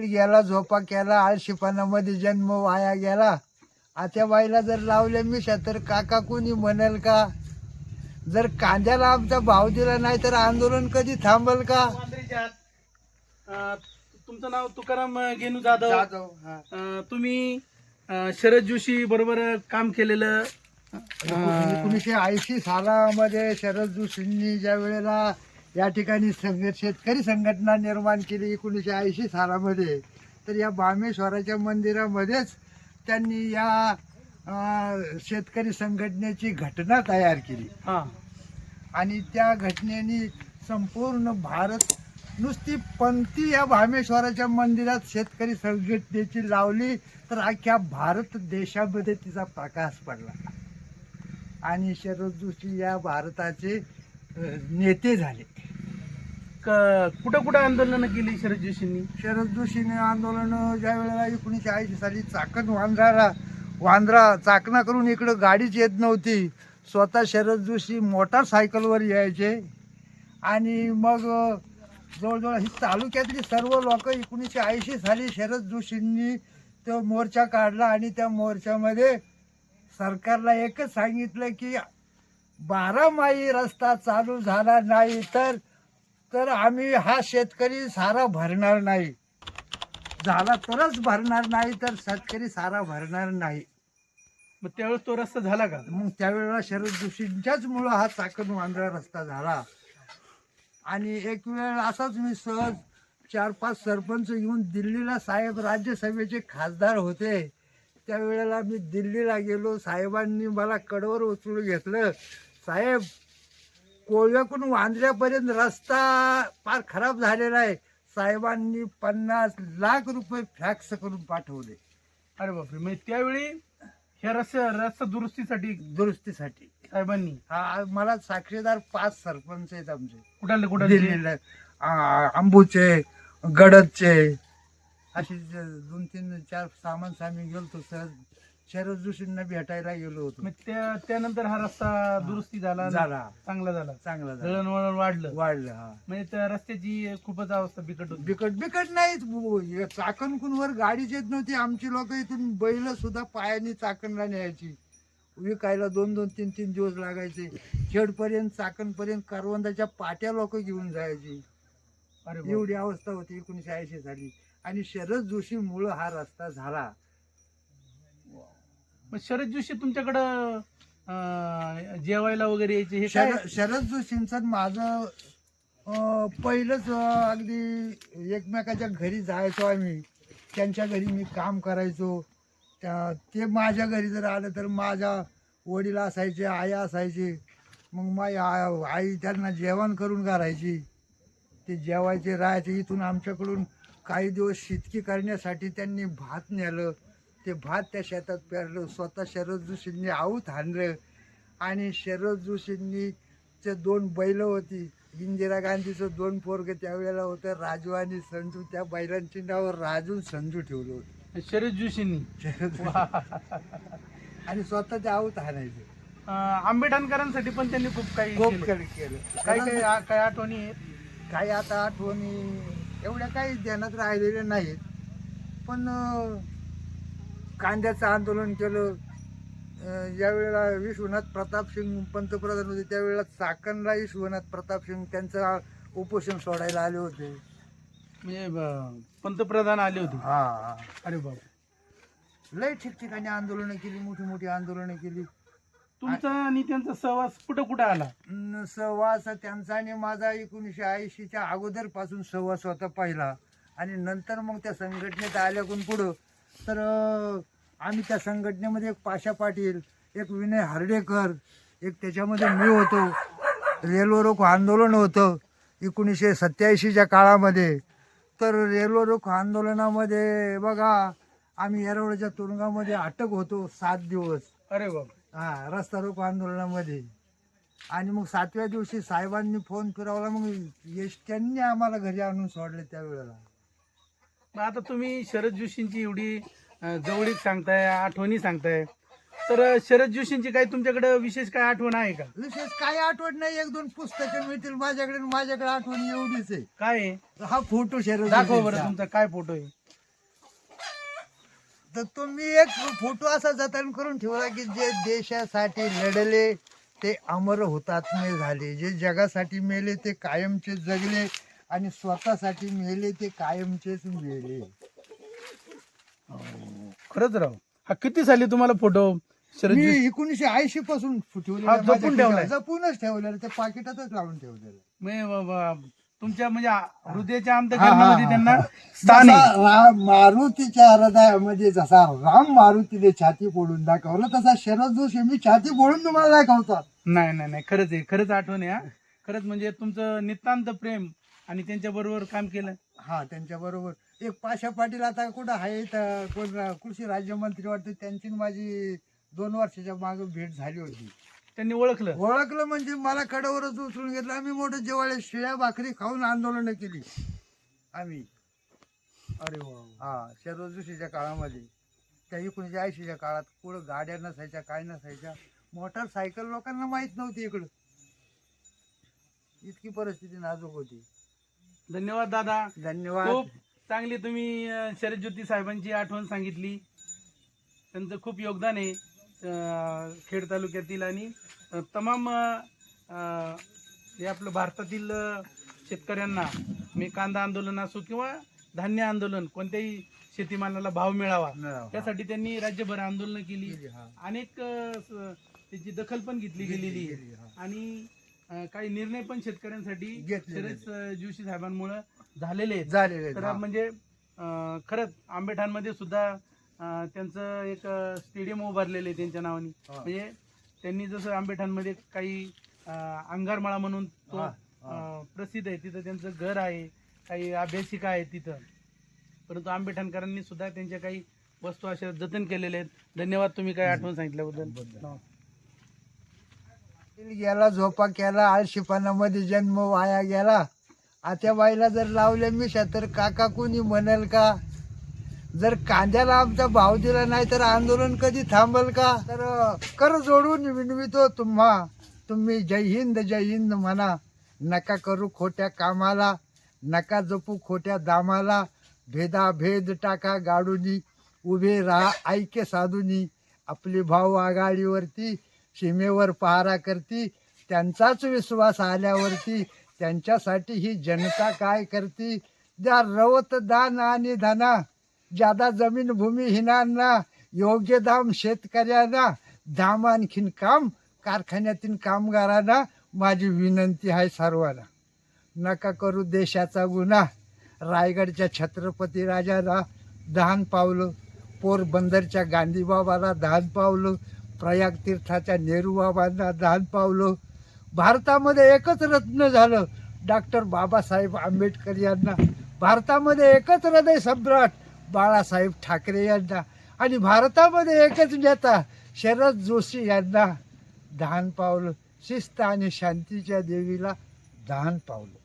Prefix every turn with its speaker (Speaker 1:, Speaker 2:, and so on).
Speaker 1: गेला झोपा केला आळशीपणामध्ये जन्म वाया गेला. आता बाईला जर लावले मिशा तर काका कोणी म्हणेल का? जर कांद्याला आमचा भाव दिला नाही तर आंदोलन कधी थांबल का?
Speaker 2: तुमचं नाव तुकाराम गेनू जाधव. तुम्ही शरद जोशी बरोबर काम केलेलं
Speaker 1: एकोणीसशे ऐंशी सालामध्ये शरद जोशींनी ज्या वेळेला या ठिकाणी संघ शेतकरी संघटना निर्माण केली एकोणीसशे ऐंशी सालामध्ये. तर या बामेश्वराच्या मंदिरामध्येच त्यांनी या अं, शेतकरी संघटनेची घटना तयार केली.
Speaker 2: हा.
Speaker 1: आणि त्या घटनेने संपूर्ण भारत नुसती पंक्ती या भामेश्वराच्या मंदिरात शेतकरी संघटनेची लावली तर अख्ख्या भारत देशामध्ये तिचा प्रकाश पडला. आणि शरद जोशी या भारताचे अ, नेते झाले.
Speaker 2: क- कुठं कुठं आंदोलनं केली शरद जोशींनी?
Speaker 1: शरद जोशीने आंदोलन ज्या वेळेला एकोणीसशे ऐंशी साली चाकण वांद्राला वांद्रा चाकणा करून इकडं गाडीच येत नव्हती. स्वतः शरद जोशी मोटारसायकलवर यायचे. आणि मग अ, जवळजवळ ही तालुक्यातली सर्व लोक एकोणीसशे ऐंशी साली शरद जोशींनी तो मोर्चा काढला आणि त्या मोर्चामध्ये सरकारला एकच सांगितलं की बारामाही रस्ता चालू झाला नाही तर तर आम्ही हा शेतकरी सारा भरणार नाही. झाला तरच भरणार नाही तर शेतकरी सारा भरणार नाही.
Speaker 2: मग त्यावेळेस तो रस्ता झाला का?
Speaker 1: मग त्यावेळेला शरद जोशींच्याच मुळे हा चाकण वांद्रा रस्ता झाला. आणि एक वेळ असाच मी सहज चार पाच सरपंच येऊन दिल्लीला साहेब राज्यसभेचे खासदार होते. त्यावेळेला मी दिल्लीला गेलो. साहेबांनी मला कडवर उचलून घेतलं. साहेब कोळव्याकडून वांद्र्यापर्यंत रस्ता फार खराब झालेला आहे. साहेबांनी पन्नास लाख रुपये फॅक्स करून पाठवले.
Speaker 2: अरे बापरे म्हणजे त्यावेळी ह्या रस्त्या रस्ता दुरुस्तीसाठी
Speaker 1: दुरुस्तीसाठी.
Speaker 2: साहेबांनी?
Speaker 1: हा मला साक्षीदार पाच सरपंच आहेत आमचे.
Speaker 2: कुठाले कुठे
Speaker 1: दिल्लीला आ, अंबूचे गडदचे. असे जे दोन तीन चार सामान आम्ही गेलो सहज शरद जोशींना भेटायला गेलो होतो.
Speaker 2: मग त्या त्यानंतर हा रस्ता दुरुस्ती झाला
Speaker 1: झाला.
Speaker 2: चांगला झाला.
Speaker 1: चांगला झाला.
Speaker 2: दळणवळण वाढलं.
Speaker 1: वाढलं हा.
Speaker 2: म्हणजे त्या रस्त्याची खूपच अवस्था बिकट होती.
Speaker 1: बिकट बिकट नाहीच. चाकणकूनवर गाडीच येत नव्हती. आमची लोक इथून बैल सुद्धा पायाने चाकणला न्यायची. विकायला दोन दोन तीन तीन दिवस लागायचे. खेडपर्यंत चाकणपर्यंत करवंदाच्या पाट्या लोक घेऊन जायची. एवढी अवस्था होती. एकोणीशे ऐंशी साली. आणि शरद जोशी मुळे हा रस्ता झाला.
Speaker 2: मग शरद जोशी तुमच्याकडं अं, जेवायला वगैरे यायचे हे काय?
Speaker 1: शरद शरद जोशींचं माझं अं, पहिलंच अं, अगदी एकमेकाच्या घरी जायचो आम्ही. त्यांच्या घरी मी काम करायचो. त्या ते माझ्या घरी जर आलं तर माझ्या वडील असायचे आई असायचे. मग माझी आ- आई त्यांना जेवण करून घालायची. ते जेवायचे राहायचे. इथून आमच्याकडून काही दिवस शितकी करण्यासाठी त्यांनी भात नेलं. ते भात त्या शेतात पेरलं स्वतः शरद जोशींनी आऊत हाणलं. आणि शरद जोशींनी चे दोन बैल होती इंदिरा गांधीचं दोन पोरग त्यावेळेला होतं राजू आणि संजू. त्या बैलांची नाव राजू संजू ठेवलं होतं.
Speaker 2: शरद जोशींनी?
Speaker 1: शरद. आणि स्वतः ते आऊत हाणायचे.
Speaker 2: आंबेडकरांसाठी पण त्यांनी खूप काही
Speaker 1: खूप
Speaker 2: केलं.
Speaker 1: काही
Speaker 2: आ- काय आठवणी आहेत?
Speaker 1: काही आता आठवणी एवढ्या काही ध्यानात राहिलेल्या नाहीत. पण कांद्याचं आंदोलन केलं. ज्यावेळेला विश्वनाथ प्रताप सिंग पंतप्रधान होते. त्यावेळेला चाकणला विश्वनाथ प्रताप सिंग त्यांचं उपोषण सोडायला आले होते.
Speaker 2: म्हणजे ब- पंतप्रधान आले होते.
Speaker 1: हा
Speaker 2: अरे बाप
Speaker 1: लय ठिकठिकाणी आंदोलनं केली मोठी मोठी आंदोलनं केली.
Speaker 2: तुमचा आणि त्यांचा सहवास कुठं कुठं आला?
Speaker 1: सहवास त्यांचा आणि माझा एकोणीसशे ऐंशीच्या अगोदरपासून सहवास होता पहिला. आणि नंतर मग त्या संघटनेत आल्याकडून पुढं तर आम्ही त्या संघटनेमध्ये एक पाशा पाटील एक विनय हर्डेकर एक त्याच्यामध्ये मी होतो. रेल्वे रोको आंदोलन होतं एकोणीसशे सत्याऐंशीच्या काळामध्ये. तर रेल्वे रोको आंदोलनामध्ये बघा आम्ही येरवड्याच्या तुरुंगामध्ये अटक होतो सात दिवस.
Speaker 2: अरे बाप
Speaker 1: हा रस्ता रोको आंदोलनामध्ये. आणि मग सातव्या दिवशी साहेबांनी फोन फिरवला मग एसट्यांनी आम्हाला घरी आणून सोडले त्यावेळेला.
Speaker 2: मग आता तुम्ही शरद जोशींची एवढी जवळीक सांगताय आठवणी सांगताय. तर शरद जोशींची काही तुमच्याकडे विशेष काय आठवण आहे का?
Speaker 1: विशेष काही आठवण नाही. एक दोन पुस्तकं मिळतील माझ्याकडे आणि माझ्याकडे आठवण एवढीच आहे.
Speaker 2: काय आहे?
Speaker 1: हा फोटो शरद
Speaker 2: दाखवा बरं
Speaker 1: जोशींचा.
Speaker 2: तुमचा काय फोटो आहे.
Speaker 1: तर तुम्ही एक फोटो असा जतन करून ठेवला की जे देशासाठी लढले ते अमर हुतात्मे झाले. जे जगासाठी मेले ते कायमचे जगले. आणि स्वतःसाठी मेले ते कायमचेच मेले
Speaker 2: खरंच राव हा किती साली तुम्हाला फोटो शरद
Speaker 1: मी
Speaker 2: जोशी-
Speaker 1: एकोणीशे ऐंशी पासून ठेवलेलं
Speaker 2: हा,
Speaker 1: आहे माझ्या
Speaker 2: जपून ठेवलाय.
Speaker 1: खिशात. जपूनच ठेवलेलं ते पाकिटातच लावून ठेवलेलं
Speaker 2: तुमच्या म्हणजे आ- हृदयाच्या अंतकरणामध्ये
Speaker 1: हा,
Speaker 2: त्यांना
Speaker 1: हा.
Speaker 2: स्थान
Speaker 1: जसा राम मारुतीच्या हृदयामध्ये जसा राम मारुतीने छाती फोडून दाखवलं तसा शरद जोशी मी छाती फोडून तुम्हाला दाखवतो
Speaker 2: नाही नाही नाही खरंच आहे खरंच आठवण आहे हा खरंच म्हणजे तुमचं नितांत प्रेम आणि त्यांच्या बरोबर काम केलं?
Speaker 1: हा त्यांच्या बरोबर. एक पाशा पाटील आता कुठं आहे कोण कृषी राज्यमंत्री वाटतं त्यांची माझी दोन वर्षाच्या मागे भेट झाली होती.
Speaker 2: त्यांनी ओळखलं?
Speaker 1: ओळखलं म्हणजे मला कडावरच उचलून घेतलं. आम्ही मोठं जेवाळे शिळ्या भाकरी खाऊन आंदोलन केली. आम्ही.
Speaker 2: अरे
Speaker 1: हा शरद जोशीच्या काळामध्ये. त्या एकोणीशे ऐंशीच्या काळात कुठं गाड्या नसायच्या काय नसायच्या मोटारसायकल लोकांना माहीत नव्हती इकडं. इतकी परिस्थिती नाजूक होती.
Speaker 2: धन्यवाद दादा.
Speaker 1: धन्यवाद.
Speaker 2: खूप चांगली तुम्ही अं, शरद ज्योती साहेबांची आठवण सांगितली. त्यांचं खूप योगदान आहे अं, खेड तालुक्यातील आणि अं, तमाम अं, हे आपलं भारतातील अं, शेतकऱ्यांना मी कांदा आंदोलन असो किंवा धान्य आंदोलन कोणत्याही शेतीमालाला भाव मिळावा त्यासाठी त्यांनी राज्यभर आंदोलनं केली. अनेक अं, स- त्याची दखल पण घेतली गेलेली. आहे. आणि अं, काही निर्णय पण शेतकऱ्यांसाठी
Speaker 1: घेतलेले
Speaker 2: शरद अं, जोशी साहेबांमुळे झालेले आहेत
Speaker 1: झालेले आहेत,
Speaker 2: तर
Speaker 1: हा.
Speaker 2: म्हणजे अं, खरंच आंबेठाणमध्ये सुद्धा अं, त्यांचं एक स्टेडियम उभारलेलं आहे त्यांच्या नावाने
Speaker 1: हा.
Speaker 2: म्हणजे त्यांनी जसं आंबेठाणमध्ये काही अं, अंगारमाळा म्हणून तो
Speaker 1: हा, हा.
Speaker 2: अं, प्रसिद्ध आहे तिथं त्यांचं घर आहे काही अभ्यासिका आहे तिथं परंतु आंबेठाणकरांनी सुद्धा त्यांच्या काही वस्तू अशा जतन केलेल्या आहेत धन्यवाद तुम्ही काही आठवण सांगितल्याबद्दल नमस्कार.
Speaker 1: गेला झोपा केला आळशीपणामध्ये जन्म वाया गेला. आता बाईला जर लावले मिशा तर काका कोणी म्हणेल का? जर कांद्याला आमचा भाव दिला नाही तर आंदोलन कधी थांबल का? तर कर जोडून विनवितो तुम्हा. तुम्ही जय हिंद जय हिंद म्हणा. नका करू खोट्या कामाला नका जपू खोट्या दामाला. भेदा भेद टाका गाडूनी उभे राहा ऐक्य साधूनी. आपली भाऊ आघाडीवरती सीमेवर पहारा करती त्यांचाच विश्वास आल्यावरती त्यांच्यासाठी ही जनता काय करती? द्या रवत दान आणि धना ज्यादा जमीन भूमिहीनांना योग्य दाम शेतकऱ्यांना धाम आणखीन काम कारखान्यातील कामगारांना माझी विनंती आहे सर्वांना. नका करू देशाचा गुन्हा. रायगडच्या छत्रपती राजाला दहान पावलं पोरबंदरच्या गांधीबाबाला दहान पावलं प्रयाग तीर्थाच्या नेहरू बाबांना पावलं. भारतामध्ये एकच रत्न झालं. डॉक्टर बाबासाहेब आंबेडकर यांना. भारतामध्ये एकच हृदय सम्राट बाळासाहेब ठाकरे यांना. आणि भारतामध्ये एकच नेता शरद जोशी यांना दहान पावलं. शिस्त आणि शांतीच्या देवीला दहान पावलं.